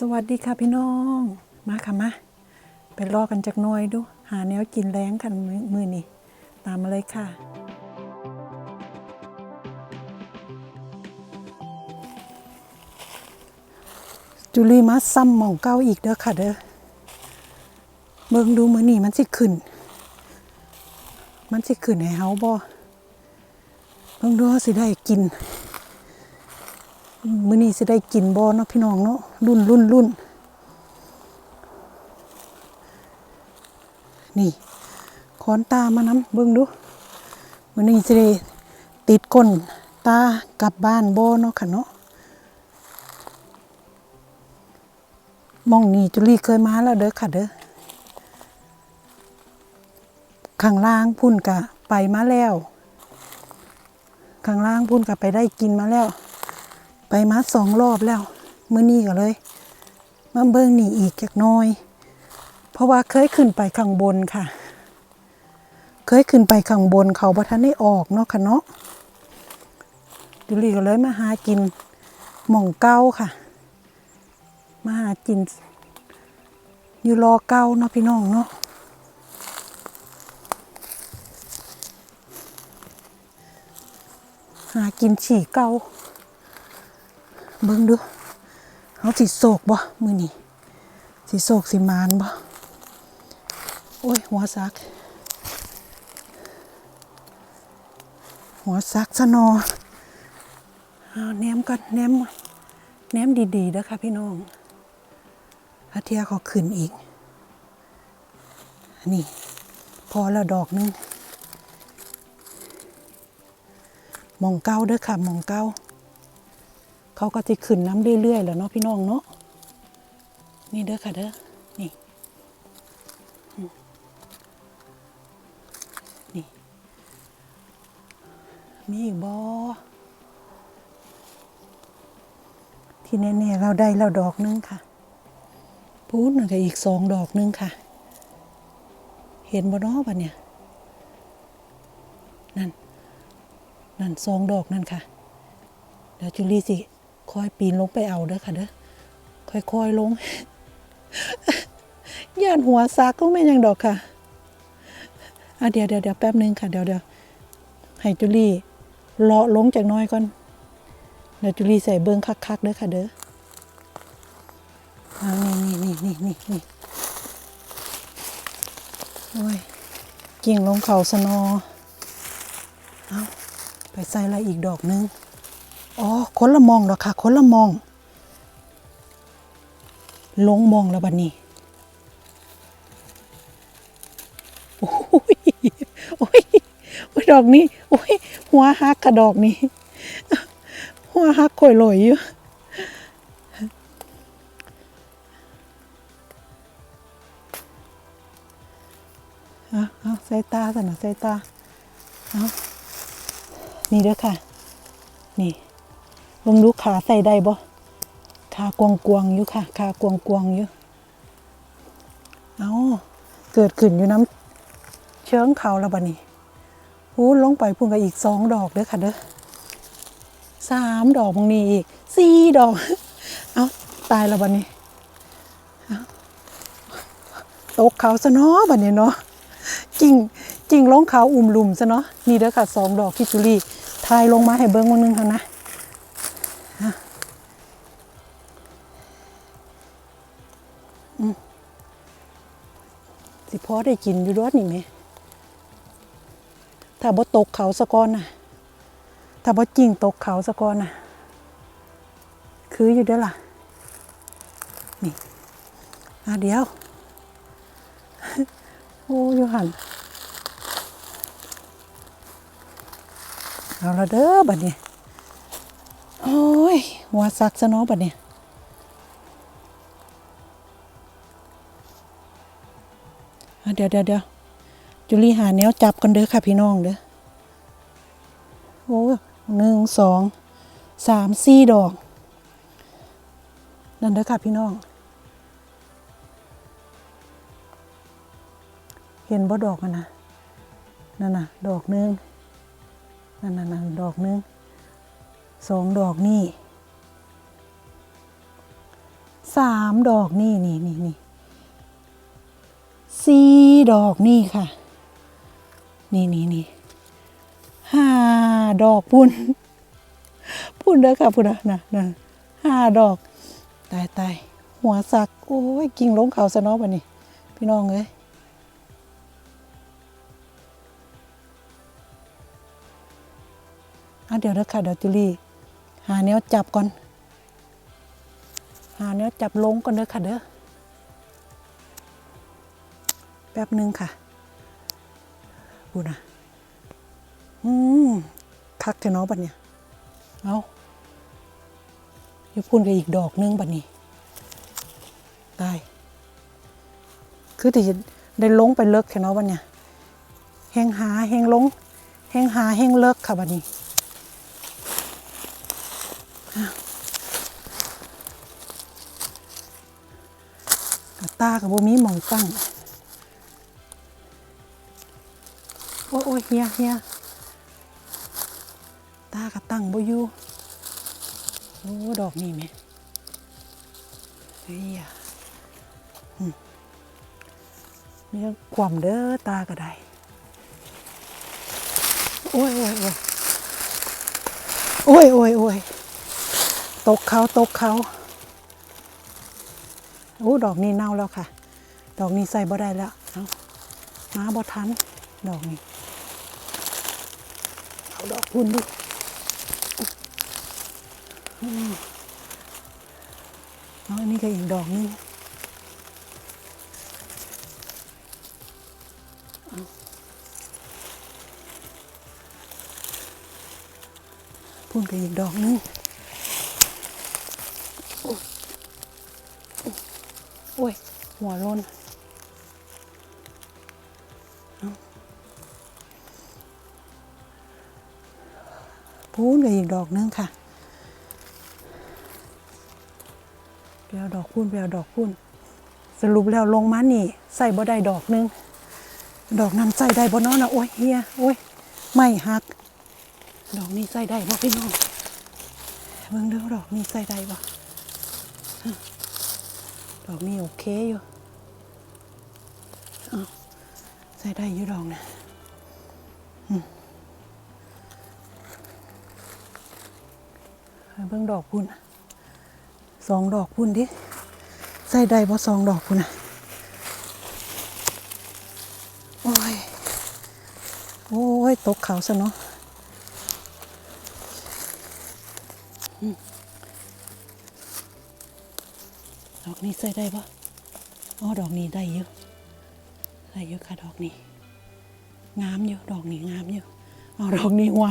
สวัสดีค่ะพี่น้อง มาค่ะมาไปรอกันจากน้อยดู หาแนวกินแรงกันมือมือนี่ตามมาเลยค่ะ จุลีมาซ้ำหมองเก้าอีกเด้อค่ะเด้อเบิ่งดูมือนี่มันสิขึ้น มันสิขึ้นให้เฮาบ่เบิ่งดูว่าสิได้กิน มื้อนี้สิได้กินบ่เนาะพี่น้องเนาะรุ่นรุ่นรุ่นนี่คอนตามานํเบิ่งดูมื้อนี้สิได้ติดก้นตากลับบ้านบ่เนาะค่ะเนาะมองนี่จุลีเคยมาแล้วเด้อค่ะเด้อข้างล่างพุ่นกะไปมาแล้วข้างล่างพุ่นกะไปได้กินมาแล้ว ไปมาสองรอบแล้วมื้อนี้ก็เลยมาเบิ่งนี่อีกจักน้อย เพราะว่าเคยขึ้นไปข้างบนค่ะ เคยขึ้นไปข้างบนเขาบ่ทันได้ออกเนาะค่ะเนาะจุลีก็เลยมาหากินหม่องเก้าค่ะ มาหากิน อยู่รอเก้าเนาะพี่น้องเนาะหากินฉี่เก้า เบิ่งดูเขาสิโศกบ่มือนี่สิโศกสิมานบ่โอ้ย หัวซัก หัวซักซะนอแหนมก่อนแหนมแหนมดีๆเด้ค่ะพี่น้องอาเทียเขาขึ้นอีก นี่ พอแล้วดอกนึงมองเก้าเด้อค่ะมองเก้า เขาก็จะขึ้นน้ำเรื่อยๆแหล้วเนาะพี่น้องเนาะนี่เด้อค่ะเด้อนี่นี่มีอีกบอที่แน่ๆเราได้แล้วดอกนึงค่ะพูดหนึ่งกับอีกสองดอกนึงค่ะ เห็นบ่เนาะปะเนี่ยนั่น นั่นสองดอกนั่นค่ะ เดี๋ยวจุลีสิ ค่อยปีนลงไปเอาเด้อค่ะเด้อค่อยๆลงย่านหัวซักก็ไม่ยังดอกค่ะอะเดี๋ยวเดี๋ยวเดี๋ยวแป๊บนึงค่ะเดี๋ยวเดี๋ยวให้จุลีเลาะลงจากน้อยก่อนเดี๋ยวจุลี่ใส่เบิ้งคักๆเด้อค่ะเด้ออ่านี่นี่นี่นี่นี่โอ้ยกิ่งลงเขาสนอเอาไปใส่อะไรอีกดอกนึง อ๋อคนละมองดอค่ะคนละมอง ลงมองแล้วบัดนี้โอ้ยโอ้ยโอ้ยดอกนี้โอ้ยหัวฮักกระดอกนี้ หัวฮักข่อยลอยอยู่เอาเอาใส่ตาสนะใส่ตาเอานี่เด้อค่ะ นี่ ลองดูขาใส่ได้บ่ขากวงกวงๆอยู่ค่ะ ขากวงกวงๆอยู่ เอาเกิดขึ้นอยู่น้ำเชิงเขาแล้วบัดนี้พูดลงไปพุ่งกับอีกสองดอกเด้อค่ะเด้อสามดอกบางนี้อีกสี่ดอก เอาตายแล้วบัดนี้เอาตกเขาซะเนาะบัดนี้เนาะจริงจริงลงเขาอุ่มลุมซะเนาะนี่เด้อค่ะสองดอกที่จุลีทายลงมาให้เบิ้งวันนึงค่ะนะ สิพอได้กินอยู่รอดนี่ไหมถ้าบ่ตกเขาสะกอนน่ะถ้าบ่จริงตกเขาสะกอนน่ะคืออยู่เด้อล่ะ นี่อะเดี๋ยว โอ้ยหันเอาละเด้อบัดนี้ โอ้ย หัวซักซะเนาะบัดนี้ เดี๋ยวเดี๋ยวเดี๋ยวจุลีหาแนวจับกันเด้อค่ะพี่น้องเด้อโอ้หนึ่งสองสามสี่ดอก นั่นเด้อค่ะพี่น้อง เห็นบ่ดอกอะนนะนั่นน่ะ ดอกหนึงนั่นน่ะนั่นดอกหนึงสองดอกนี่สามดอกนี่นี่นี่นี่ สี่ดอกนี่ค่ะ นี่นี่นี่ห้าดอกพุ่นพุ่นเด้อค่ะพุ่นนะนะนะห้าดอกตายตายหัวสัก โอ้ยกิ่งลงเขาซะเนาะบัดนี้ พี่น้องเอ้ยอะเดี๋ยวเด้อค่ะเดี๋ยวจุลี่หาแนวจับก่อน หาแนวจับลงก่อนเด้อค่ะเด้อ แป๊บหนึ่งค่ะพูดนะอืมคักเทเนาะบัดเนี่ยเอาอยู่พุ่นกับอีกดอกหนึงบัดนี้ได้คือที่จะได้ลงไปเลิกแค่เนาะบัดเนี่ยแหงหาแหงลงแหงหาแหงเลิกค่ะบัดนี้กระตากับบ่มีหมองตั้ง อ้ยโอ้ยเฮียเฮียตากระตั้งบ่อยู่โอ้ดอกนี่แม่เฮียมีความเด้อตาก็ได้โอ้ยโอ้ยโอ้ยโอ้ยโอ้ยอยตกเขาตกเขาโอ้ดอกนี้เน่าแล้วค่ะ ดอกนี้ใส่บ่ได้แล้วมาบ่ทัน ดอกนี้เอาดอกพุ่นดูอืมเอาอันนี้ก็อีกดอกนึงเอาพุ่นก็อีกดอกนึงโอ้ยหัวโลน พูนกับอีกดอกนึงค่ะไปเอาดอกพูนไปเอาดอกพูนสรุปแล้วลงมานี่ใส่บ่ได้ดอกนึง ดอกนั้นใส่ได้บ่เน้อนะโอ้ยเฮียโอ้ยไม่หัก ดอกนี้ใส่ได้บ่พี่น้องเบิ่งเด้อดอกนี้ใส่ได้บ่ดอกนี้โอเคอยู่ใส่ได้อยู่ดอกนะอืมให้ เบิ่งดอกพุ่นสองดอกพุ่นดิใส่ได้บ่สองดอกพุ่นนะโอ้ย โอ้ย ตกเขาซะเนาะดอกนี้ใส่ได้ปะอ๋อ ดอกนี้ได้เยอะ ได้เยอะค่ะดอกนี้ งามอยู่ดอกนี้งามอยู่อ๋อดอกนี้หัว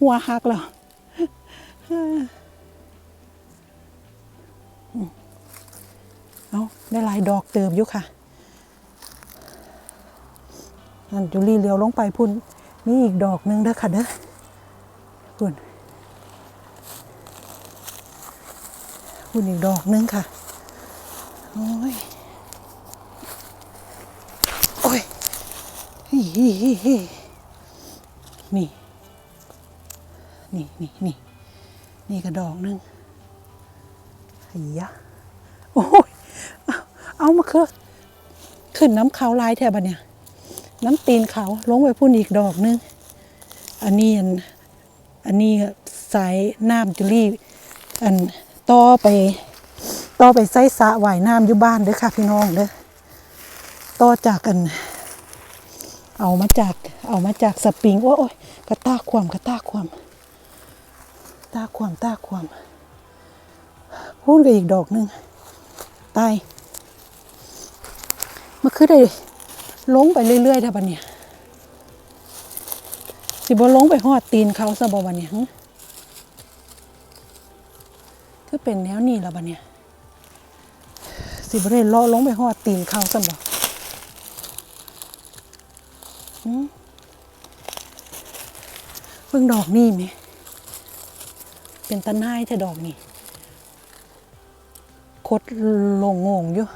หัวหักแล้ว เอาได้ลายดอกเติบอยู่ค่ะนั่นจุลีเลี้ยวลงไปพุ่นมีอีกดอกหนึงเด้อค่ะเด้อพุ่นพุ่นอีกดอกหนึงค่ะ โอ้ย โอ้ยฮิฮิฮิฮินี่ นี่นี่นี่ นี่กระดอกหนึงไอ้ยะโอ้ยเอามาคือขึ้นน้ำเขาวลายแถบเนี่ย น้ำตีนเขาลงไปพุ่นอีกดอกหนึง อันนี้อันอันนี้สายน้ำจุลี่อันต่อไปต่อไปใส่สะว่ายน้ำอยู่บ้านเด้อค่ะพี่น้องเด้อต่อจากกัน เอามาจากเอามาจากสปริงโอ้ยโอ้ยกระตากความกระตากความ ตาความตาความพูนกับอีกดอกหนึ่งตายมันคือได้ลงไปเรื่อยๆท่าบันเนี่ยสิบ่ลงไปหอดตีนเขาซะบ่บันเนี่ยคือเป็นแนวนี้ละบันเนี่ยสิบ่ได้เลาะลงไปหอดตีนเขาซะบ่เพิ่งดอกนี่ไหม เป็นตะนายแต่ดอกนี่คดลงงงอยู่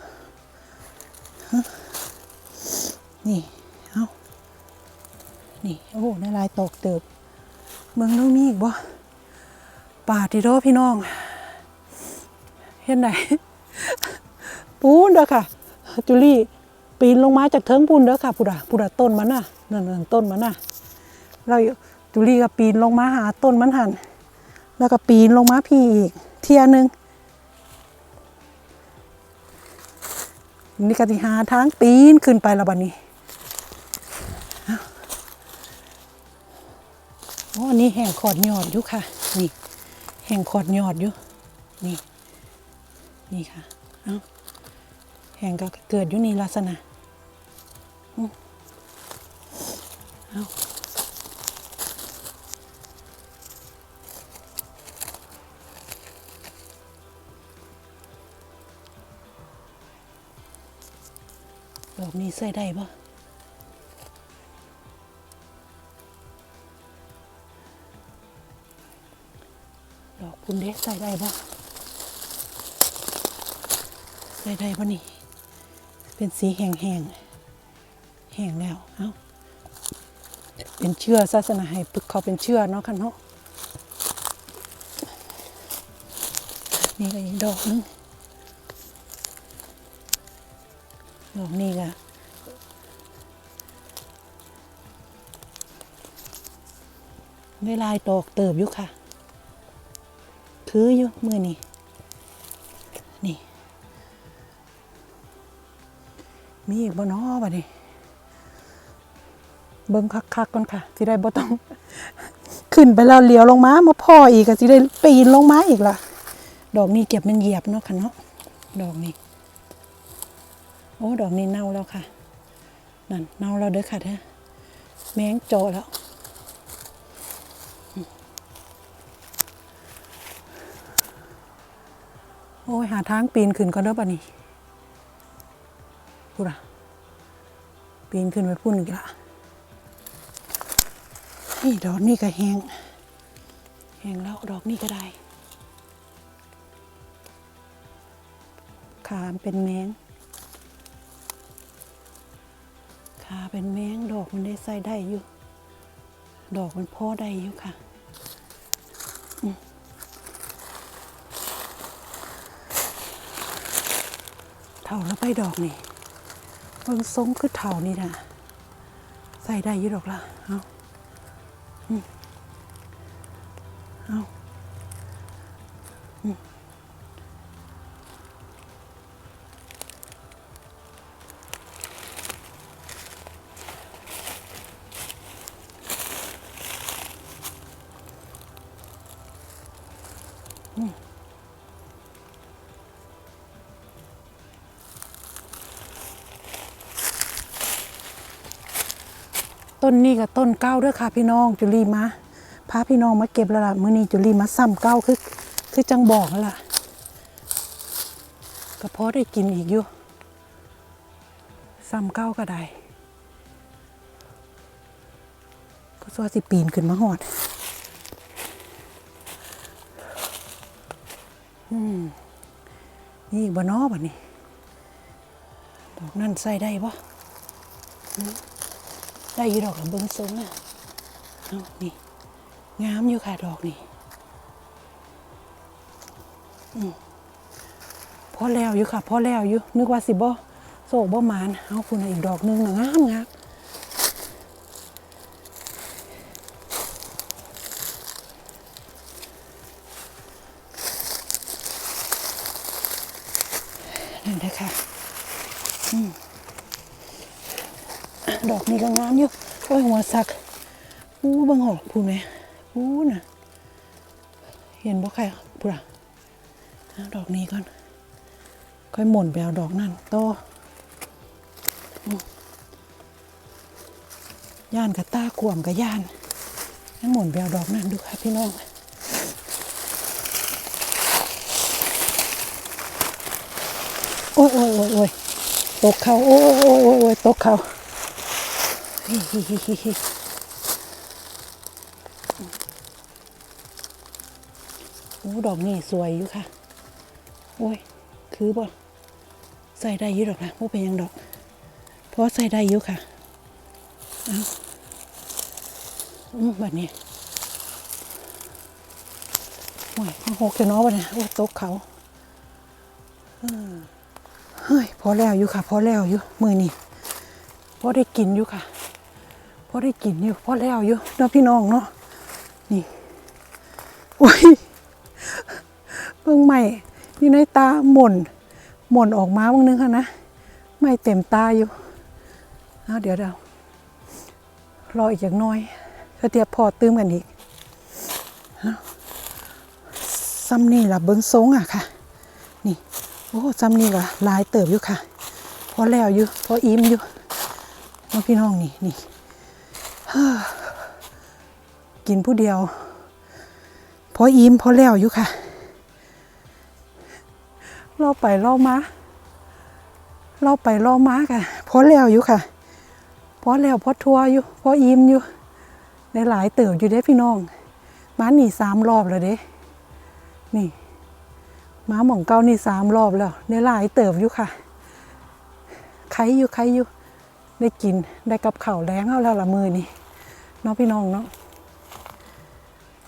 นี่ เอานี่ โอ้ในลายตกเติบ เมืองน้องมีอีกบ่ป่าที่โดพี่น้อง เห็นไหนปูนเด้อค่ะ จุลี่ ปีนลงมาจากเทิงปูนเด้อค่ะพุดาพุดาต้นมันน่ะนั่นต้นมันน่ะ เราจุลี่ก็ปีนลงมาหาต้นมันหัน แล้วก็ปีนลงมาพี่อีก เทียหนึงนี่ก็สิหาทางปีนขึ้นไปและบัดนี้อาโอ้อันนี้แห่งขอดยอดอยู่ค่ะ นี่ แห่งขอดยอดอยู่ นี่ นี่ค่ะ เอาแห่งก็เกิดอยู่นี่ลักษณะอืมเอา ดอกนี้ใส่ได้ปะดอกคุณเด็กใส่ได้ปะได้ได้ปะนี่ เป็นสีแห้งแห้งๆแห้งแล้ว เอ้า เป็นเชื่อศาสนาให้ปึกเขาเป็นเชื่อเนาะค่ะเนาะนี่ก็อีกดอกนึง ดอกนี้ก็ได้ลายดอกเติบอยู่ค่ะ คืออยู่มือนี่นี่ มีอีกบ่นาะบัดนี้เบิ่งคักๆก่อนค่ะสิได้บ่ต้อง ขึ้นไปแล้วเลี้ยวลงมามาพ่ออีกก็สิได้ปีนลงมาอีกล่ะ ดอกนี้เก็บมันเหยียบเนาะค่ะเนาะดอกนี้ โอ้ดอกนี้เน่าแล้วค่ะนั่นเน่าแล้วเด้อค่ะเด้อแมงโจแล้วโอ้ยหาทางปีนขึ้นก่อนเด้อบัดนี้พูดอะปีนขึ้นไปพุ่นอีกละนี่ดอกนี่ก็แห้งแห้งแล้วดอกนี่ก็ได้ขามเป็นแมงาเป็นแมงดอกมันได้ใส่ได้อยู่ ดอกมันพอได้อยู่ค่ะเท่าแล้วไปดอกนี่เบิ่งทรงคือเท่านี่นะใส่ได้อยี่ดอกละเอาเอา ต้นนี้กับต้นเก้าด้วยค่ะพี่น้องจุลีมาพาพี่น้องมาเก็บแล้วล่ะมื้อนี้จุลีมาซ้ำเก้าคือคือจังบอกแล้วล่ะก็พอได้กินอีกอยู่ซ้ำเก้าก็ได้ก็ซัวสิปีนขึ้นมาหอดอืม นี่อีกบ่นอบัดนี้ดอกนั่นใส่ได้ปะได้อยู่ดอกกับเบิ้งทรงอะเอานี่ งามอยู่ค่ะดอกนี่พอแล้วอยู่ค่ะพอแล้วอยู่นึกว่าสิบ่โศกบ่หมานเอาคุณอีกดอกหนึงนะงามงา นั่นแหละค่ะดอกนี้ก็งามอยู่โอ้ยหัวสักอู้เบังหอกพูดไหมอู้น่ะ เห็นบ่ใครพูดอะดอกนี้ก่อน ค่อยหม่นไปเอาดอกนั่นโตย่านกับตาขวมกับย่านให้หม่นไปเอาดอกนั่นดูค่ะพี่น้อง โอ้ยโอ้ยโอ้ยโอ้ยตกเขาโอ้ยโอ้ยโอ้ยโอ้ยตกเขาฮิฮิฮิฮิฮิโอ้ดอกนี่สวยอยู่ค่ะ โอ้ย คือบ่ใส่ได้อยู่ดอกนะว่าเป็นยังดอก เพราะใส่ได้อยู่ค่ะ เอาอืมแบบนี้โอ้ยหกจะน้อวะเนี่ยโอ้ยตกเขา เฮ้ยพอแล้วอยู่ค่ะ พอแล้วอยู่มือนี่พอได้กินอยู่ค่ะพอได้กินอยู่พอแล้วอยู่เนาะพี่น้องเนาะนี่โอ้ยเบิ่งใหม่อยู่ในตาหม่นหม่นออกมาบางนึงค่ะนะไม่เต็มตาอยู่เอาเดี๋ยวเดี๋ยวรออีกอย่างน้อยถ้าเทียบพอตื้มกันอีกซ้ำนี่ล่ะเบิ้งทรงอะค่ะ นี่ โอ้ซ้ำนี่ล่ะหลายเติบอยู่ค่ะ พอแล้วอยู่ พออิ่มอยู่น้องพี่น้องนี่นี่กินผู้เดียว พออิ่มพอแล้วอยู่ค่ะเราไปเรามาเราไปเรามาค่ะ พอแล้วอยู่ค่ะ พอแล้วพอทัวอยู่ พออิ่มอยู่ในหลายเติบอยู่เด้พี่น้องมานี่สามรอบแล้วเด้ นี่ ม้าหม่องเก้านี่สามรอบแล้วในหลายเติบอยู่ค่ะใครอยู่ใครอยู่ได้กินได้กับข่าแรงเอาแล้วละมือนี่น้องพี่น้องเนาะ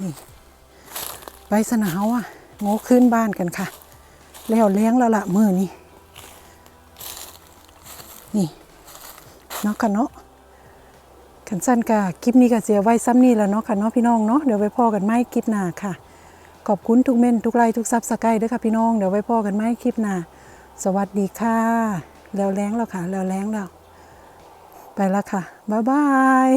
นี่ใบสนาวอะโง่ขึ้นบ้านกันค่ะ แล้วเลี้ยงแล้วละมือนี่นี่เนาะค่ะเนาะขันสั้นกะคลิปนี้ก็เสียไว้ซ้ำนี่แล้วเนาะค่ะเนาะพี่น้องเนาะเดี๋ยวไปพ่อกันไม่คลิปหน้าค่ะ ขอบคุณทุกเม่นทุกไลค์ทุกซับสไครต์ด้วยค่ะพี่น้อง เดี๋ยวไว้พ่อกันไหมคลิปหน้า สวัสดีค่ะ แล้วแรงแล้วค่ะ แล้วแรงแล้ว ไปแล้วค่ะ บ๊ายบาย